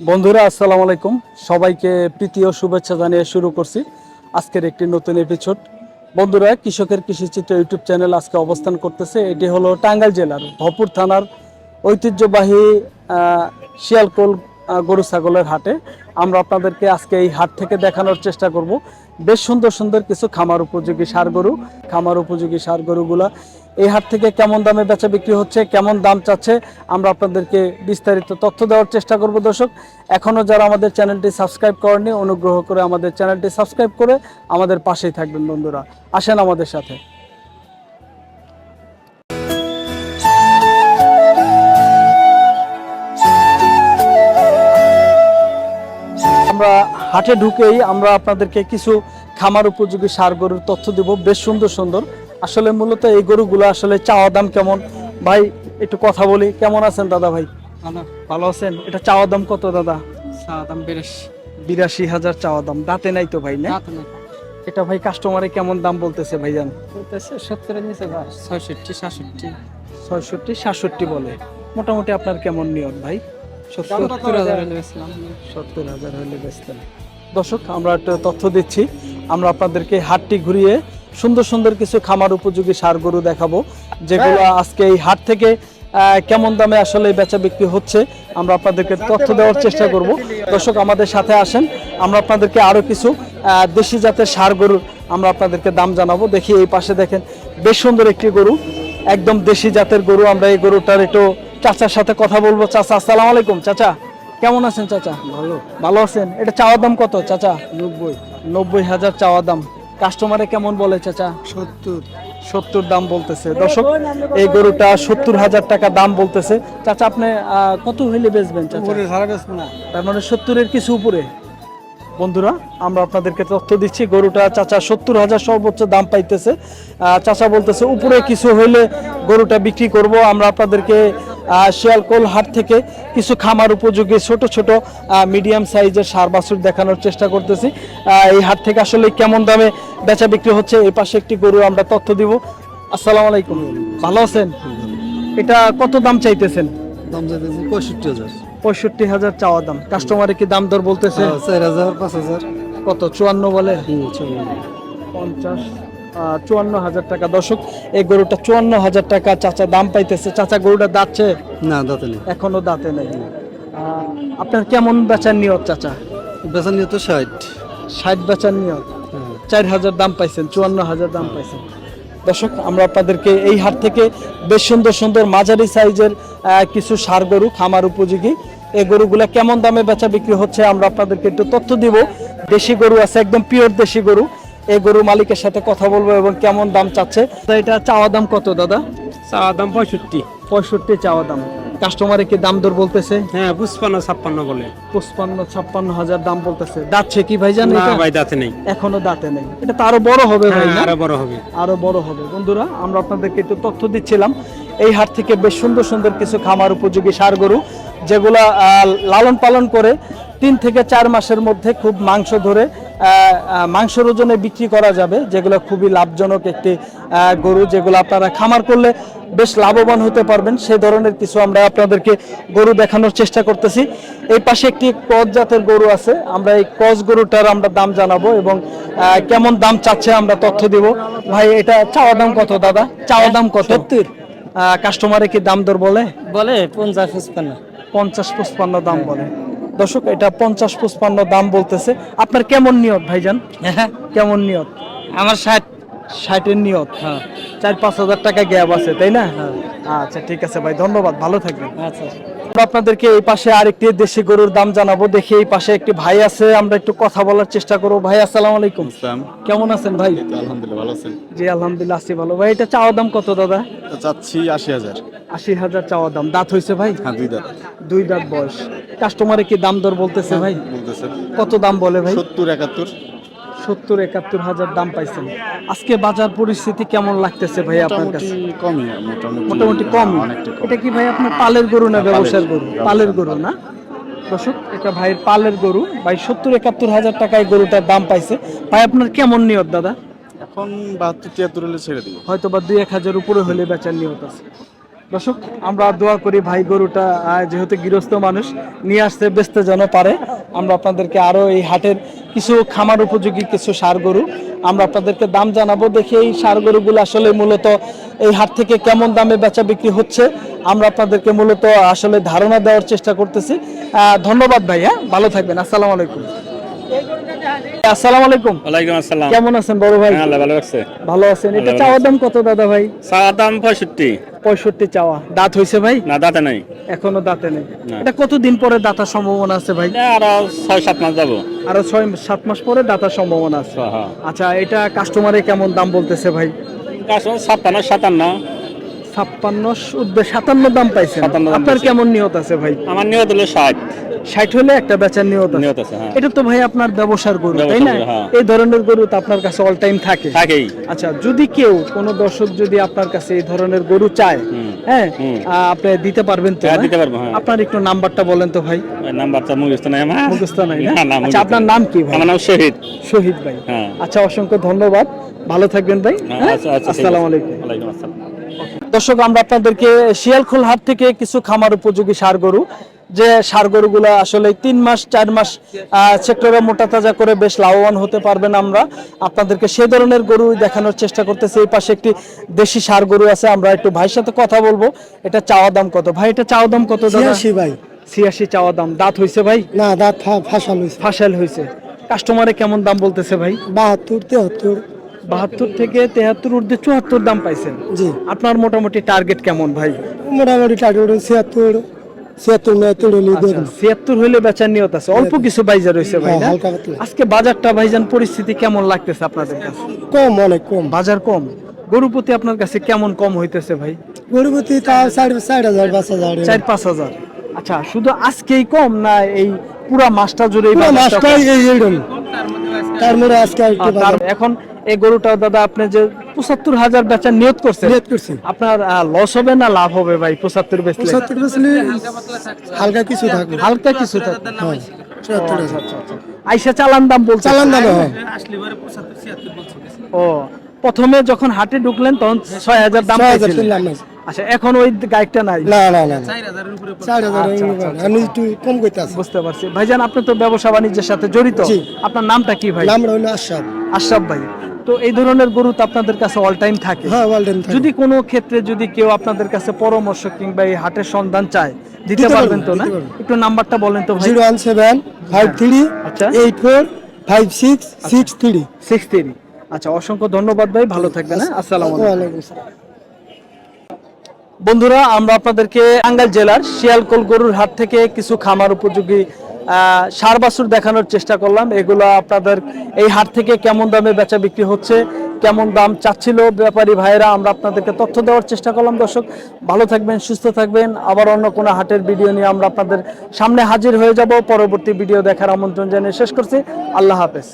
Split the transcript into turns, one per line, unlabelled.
বন্ধুরা, আসসালামু আলাইকুম। সবাইকে প্রীতি ও শুভেচ্ছা জানিয়ে শুরু করছি আজকের একটি নতুন এপিসোড বন্ধুরা, কৃষকের কৃষিচিত্র ইউটিউব চ্যানেল আজকে অবস্থান করতেছে। এটি হলো টাঙ্গাইল জেলার ভপুর থানার ঐতিহ্যবাহী শিয়ালকোল গরু ছাগলের হাটে। আমরা আপনাদেরকে আজকে এই হাট থেকে দেখানোর চেষ্টা করব। বেশ সুন্দর সুন্দর কিছু খামার উপযোগী সার গরু। খামার উপযোগী সার গরুগুলা এই হাট থেকে কেমন দামে বেচা বিক্রি হচ্ছে, কেমন দাম চাচ্ছে, আমরা আপনাদেরকে বিস্তারিত তথ্য দেওয়ার চেষ্টা করব দর্শক। এখনও যারা আমাদের চ্যানেলটি সাবস্ক্রাইব করেনি অনুগ্রহ করে আমাদের চ্যানেলটি সাবস্ক্রাইব করে আমাদের পাশেই থাকবেন বন্ধুরা। আসেন আমাদের সাথে। আমরা হাটে ঢুকেই আমরা আপনাদেরকে কিছু খামার উপযোগী সার গরুর তথ্য দিব। বেশ সুন্দর সুন্দর। আসলে মূলত এই গরুগুলো আসলে চাওয়া দাম কেমন? ভাই একটু কথা বলি। কেমন আছেন দাদা ভাই?
ভালো
আছেন? এটা চাওয়া দাম কত দাদা?
চা দাম
বিরাশি। হাজার চাওয়া দাম। দাঁতে নাই তো ভাই না? এটা ভাই কাস্টমারে কেমন দাম বলতেছে ভাইজান?
সত্তরের নিচে ভাই ছয়ষট্টি সাতষট্টি।
ছয়ষট্টি সাতষট্টি বলে। মোটামুটি আপনার কেমন নিয়ত ভাই? সত্তর
হাজার
সত্তর হাজার হলে দর্শক আমরা একটা তথ্য দিচ্ছি। আমরা আপনাদেরকে হাটটি ঘুরিয়ে সুন্দর সুন্দর কিছু খামার উপযোগী সার গরু দেখাবো যেগুলো আজকে এই হাট থেকে কেমন দামে আসলে বেচা বিক্রি হচ্ছে আমরা আপনাদেরকে তথ্য দেওয়ার চেষ্টা করব। দর্শক আমাদের সাথে আসেন আমরা আপনাদেরকে আরও কিছু দেশি জাতের সার গরুর আমরা আপনাদেরকে দাম জানাব। দেখি এই পাশে দেখেন বেশ সুন্দর একটি গরু একদম দেশি জাতের গরু আমরা এই গরুটার একটু চাচার সাথে কথা বলব। চাচা আসসালামু আলাইকুম চাচা। কেমন আছেন চাচা?
ভালো।
ভালো আছেন? এটা চাওয়ার দাম কত চাচা?
নব্বই।
নব্বই হাজার চাওয়া দাম। কাস্টমারে কেমন বলে চাচা?
সত্তর।
সত্তর দাম বলতেছে। দর্শক এই গরুটা সত্তর হাজার টাকা দাম বলতেছে। চাচা আপনি আহ, কত হইলে বেচবেন চাচা?
উপরে সারা বেচবো না।
তার মানে সত্তরের কিছু উপরে। বন্ধুরা আমরা আপনাদেরকে তথ্য দিচ্ছি গরুটা চাচা সত্তর হাজার সর্বোচ্চ দাম পাইতেছে। আহ, চাচা বলতেছে উপরে কিছু হইলে গরুটা বিক্রি করব। আমরা আপনাদেরকে শিয়ালকোল হাট থেকে কিছু খামার উপযোগী ছোট ছোট মিডিয়াম সাইজের সার বাছুর দেখানোর চেষ্টা করতেছি। এই হাট থেকে আসলে কেমন দামে বেচা বিক্রি হচ্ছে এই পাশে একটি গরু আমরা তথ্য দিব। আসসালামু আলাইকুম। ভালো আছেন? এটা কত দাম চাইতেছেন?
দাম যাইতেছে পঁয়ষট্টি হাজার।
পঁয়ষট্টি হাজার চাওয়া দাম। কাস্টমারে কি দাম দর বলতেছে?
চার হাজার পাঁচ হাজার।
কত চুয়ান্ন বলে? পঞ্চাশ। চুয়ান্ন হাজার টাকা। দর্শক এই গরুটা চুয়ান্ন হাজার টাকা চাচা দাম পাইতেছে। চাচা গরুটা দাঁতছে?
না দাঁতে নেই।
এখনও দাঁতে নেই। আপনার কেমন বেচার নিয়ত চাচা?
বেচার নিয়ে তো ষাট।
ষাট বেচার নিয়ত? চার হাজার দাম পাইছেন চুয়ান্ন হাজার দাম পাইছেন। দর্শক আমরা আপনাদেরকে এই হাট থেকে বেশ সুন্দর সুন্দর মাঝারি সাইজের কিছু সার গরু খামার উপযোগী। এই গরুগুলা কেমন দামে বেচা বিক্রি হচ্ছে আমরা আপনাদেরকে একটু তথ্য দিব। দেশি গরু আছে একদম পিওর দেশি গরু। এই গরু মালিকের সাথে কথা বলব এবং কেমন দাম চাচ্ছে? এটা চাওয়া দাম কত দাদা?
চা দাম পঁয়ষট্টি।
পঁয়ষট্টি চাওয়া দাম। কাস্টমারে কি দাম দর বলতেছে?
হ্যাঁ পুষ্পান্ন ছাপ্পান্ন বলে।
পঁচপান্ন ছাপ্পান্ন হাজার দাম বলতেছে। দাঁতছে কি ভাই জানেন
না ভাই দাঁতে নেই।
এখনও দাঁতে নেই। এটা তো আরও বড় হবে ভাই
হ্যাঁ আরও বড় হবে।
আরও বড় হবে। বন্ধুরা আমরা আপনাদেরকে একটু তথ্য দিচ্ছিলাম। এই হাট থেকে বেশ সুন্দর সুন্দর কিছু খামার উপযোগী সার গরু যেগুলা আহ, লালন পালন করে তিন থেকে চার মাসের মধ্যে খুব মাংস ধরে মাংসের ওজনে বিক্রি করা যাবে যেগুলো খুবই লাভজনক একটি গরু যেগুলো আপনারা খামার করলে বেশ লাভবান হতে পারবেন। সেই ধরনের কিছু আমরা আপনাদেরকে গরু দেখানোর চেষ্টা করতেছি। এই পাশে একটি ক্রস জাতের গরু আছে। আমরা এই ক্রস গরুটার আমরা দাম জানাব এবং কেমন দাম চাচ্ছে আমরা তথ্য দিব। ভাই এটা চাওয়া দাম কত দাদা? চাওয়া দাম কত? সত্তর। কাস্টমারে কি দাম দর বলে?
বলে পঞ্চাশ
পঞ্চাশ পঁচপান্ন দাম বলে। দর্শক এটা পঞ্চাশ পঁচপান্ন দাম বলতেছে। আপনার কেমন নিয়ত ভাইজান? কেমন নিয়ত?
আমার ষাট।
ষাটের নিয়ত।
হ্যাঁ।
চার পাঁচ হাজার টাকা গ্যাপ আছে তাই না? আচ্ছা ঠিক আছে ভাই ধন্যবাদ ভালো থাকবেন।
আচ্ছা
আপনাদেরকে এই পাশে আরেকটি দেশি গরুর দাম জানাব। দেখি এই পাশে একটি ভাই আছে আমরা একটু কথা বলার চেষ্টা করব। ভাই আসসালামু আলাইকুম। কেমন আছেন ভাই?
আলহামদুলিল্লাহ ভালো আছেন
জি আলহামদুলিল্লাহ আছি ভালো। ভাই এটা চাওয়া দাম কত দাদা?
চাচ্ছি আশি হাজার।
আশি হাজার চাওয়া দাম। দাঁত হয়েছে ভাই?
হ্যাঁ দুই দাঁত।
দুই দাঁত বয়স। কাস্টমারে কি দাম দর বলতেছে ভাই?
বলতেছে।
কত দাম বলে ভাই?
সত্তর একাত্তর।
সত্তর একাত্তর হাজার দাম পাইছেন। আজকে বাজার পরিস্থিতি কেমন লাগতেছে ভাই আপনার কাছে?
কমই মোটামুটি।
কম। এটা কি ভাই আপনার পালের গরু না
হ্যাঁ,
ব্যবসার গরু? পালের গরু না? দর্শক এটা ভাইয়ের পালের গরু। ভাই সত্তর একাত্তর হাজার টাকায় গরুটার দাম পাইছে। ভাই আপনার কেমন নিয়ত দাদা?
এখন বাহাত্তর তিয়াত্তর হলে ছেড়ে দিব।
হয়তো বা দুই এক হাজার উপরে হলে বেচার নিয়ত আছে। দর্শক আমরা দোয়া করি ভাই গরুটা যেহেতু গৃহস্থ মানুষ নিয়ে আসতে বেচতে যেন পারে। আমরা আপনাদেরকে আরও এই হাটের কিছু খামার উপযোগী কিছু সার গরু আমরা আপনাদেরকে দাম জানাব দেখি এই সার গরুগুলো আসলে মূলত এই হাট থেকে কেমন দামে বেচা বিক্রি হচ্ছে। আমরা আপনাদেরকে মূলত আসলে ধারণা দেওয়ার চেষ্টা করতেছি। ধন্যবাদ ভাই হ্যাঁ ভালো থাকবেন আসসালামু আলাইকুম। আসসালামু আলাইকুম।
ওয়ালাইকুম আসসালাম।
কেমন আছেন বড় ভাই?
হ্যাঁ, আল্লাহ ভালো
আছেন। এটা চাওয়ার দাম কত দাদা ভাই?
চাওয়ার দাম পঁয়ষট্টি।
পঁয়ষট্টি চাওয়া। দাঁত হয়েছে ভাই?
না দাঁতে নাই।
এখনও দাঁতে নেই। এটা কতদিন পরে দাঁতার সম্ভাবনা আছে ভাই?
আরও ছয় সাত মাস যাব।
আরও ছয় সাত মাস পরে দাঁতার সম্ভাবনা আছে।
হ্যাঁ
আচ্ছা এটা কাস্টমারে কেমন দাম বলতেছে ভাই?
সাতান্ন ছাপ্পান্ন সাতান্ন।
ছাপ্পান্ন সাতান্ন দাম
পাইছে
আপনার কেমন নিয়ত আছে ভাই?
আমার নিয়ত হলো ষাট।
ষাট হলে একটা বেচার নিয়ত
নিয়ত আছে হ্যাঁ।
এটা তো ভাই আপনার ব্যবসার গরু তাই না?
হ্যাঁ।
এই ধরনের গরু তো আপনার কাছে অল টাইম থাকে।
থাকেই।
আচ্ছা যদি কেউ কোনো দর্শক যদি আপনার কাছে এই ধরনের গরু চায় হ্যাঁ আপনি দিতে পারবেন তো
হ্যাঁ, দিতে পারব, হ্যাঁ।
আপনার একটু নাম্বারটা বলেন তো ভাই।
নাম্বারটা মুখস্থ নাই আমার।
মুখস্থ নাই না? আচ্ছা আপনার নাম কি ভাই?
আমার নাম শহীদ।
শহীদ ভাই। আচ্ছা অসংখ্য ধন্যবাদ। ভালো থাকবেন ভাই হ্যাঁ?
আচ্ছা আচ্ছা।
আসসালামু আলাইকুম।
ওয়ালাইকুম আসসালাম।
দর্শক আমরা আপনাদেরকে শিয়ালখোল হাট থেকে কিছু খামার উপযোগী সার গরু যে সার গরুগুলো আসলে তিন মাস চার মাস সেক্টরে মোটা তাজা করে বেশ লাভবান হতে পারবেন আমরা। আপনাদেরকে সেই ধরনের গরু দেখানোর চেষ্টা করতেছি। এই পাশে একটি দেশি সার গরু আছে আমরা একটু ভাইয়ের সাথে কথা বলব। এটা চাওয়া দাম কত? ভাই এটা চাওয়া দাম কত
ছিয়াশি ভাই।
ছিয়াশি চাওয়া দাম। দাঁত হইছে ভাই?
না দাঁত ফাঁসাল হয়েছে
ফাঁসাল হইছে। কাস্টমারে কেমন দাম বলতেছে ভাই?
বাহাত্তর তেহাত্তর।
বাহাত্তর থেকে তেহাত্তর ঊর্ধ্বে চুয়াত্তর দাম পাইছেন।
জি।
আপনার মোটামুটি টার্গেট কেমন ভাই?
মোটামুটি টার্গেট ছিয়াত্তর। ছিয়াত্তর মেয়াত্তর হলে দেখুন
ছিয়াত্তর হইলে বেচার নিয়ত আছে। অল্প কিছু বাইজা রয়েছে ভাই না? আজকে বাজারটা ভাইজান পরিস্থিতি কেমন লাগতেছে আপনাদের কাছে?
কম অনেক কম।
বাজার কম? গরু প্রতি আপনার কাছে কেমন কম হইতেছে ভাই?
গরিবতী তাও চার চার হাজার পাঁচ হাজার
চার পাঁচ হাজার। আচ্ছা শুধু আজকেই কম না এই পুরা মাসটা জুড়ে
মাসটাই এইরকম। তার মধ্যে আজকে
এখন এই গরুটা দাদা আপনি যে পঁচাত্তর হাজার বেচার নিয়ত করছেন
করছি।
আপনার লস হবে না লাভ হবে ভাই পঁচাত্তর বেচলে?
পঁচাত্তর বেশি হালকা কিছু থাকবে।
হালকা কিছু থাকবে।
হ্যাঁ চুয়াত্তর হাজার।
আইসা চালান দাম বলছে।
চালান দামে হয়।
ও প্রথমে যখন হাটে ঢুকলেন তখন ছয় হাজার দাম আচ্ছা এখন ওই গাইডটা নাই?
না না না চার হাজার আমি একটু কম করতে
বুঝতে পারছি। ভাইজান আপনি তো ব্যবসা বাণিজ্যের সাথে জড়িত। আপনার নামটা কি ভাই?
নাম রইল আশাদ
আশরাফ ভাই। তো এই ধরনের গরু তো আপনাদের কাছে অল টাইম থাকে।
হ্যাঁ ওয়ালডেন
যদি কোনো ক্ষেত্রে যদি কেউ আপনাদের কাছে পরামর্শ কিংবা এই হাটের সন্ধান চায় দিতে পারবেন তো না? একটু নাম্বারটা বলেন তো ভাই।
Zero one seven five three
আচ্ছা।
Eight four five six six three
six three আচ্ছা অসংখ্য ধন্যবাদ ভাই ভালো থাকবেন হ্যাঁ? আসসালামু আলাইকুম। বন্ধুরা আমরা আপনাদেরকে টাঙ্গাইল জেলার শিয়ালকোল গরুর হাট থেকে কিছু খামার উপযোগী সার বাছুর দেখানোর চেষ্টা করলাম। এগুলো আপনাদের এই হাট থেকে কেমন দামে বেচা বিক্রি হচ্ছে, কেমন দাম চাচ্ছিল ব্যাপারী ভাইরা আমরা আপনাদেরকে তথ্য দেওয়ার চেষ্টা করলাম। দর্শক, ভালো থাকবেন, সুস্থ থাকবেন। আবার অন্য কোনো হাটের ভিডিও নিয়ে আমরা আপনাদের সামনে হাজির হয়ে যাব। পরবর্তী ভিডিও দেখার আমন্ত্রণ জানিয়ে শেষ করছি। আল্লাহ হাফেজ।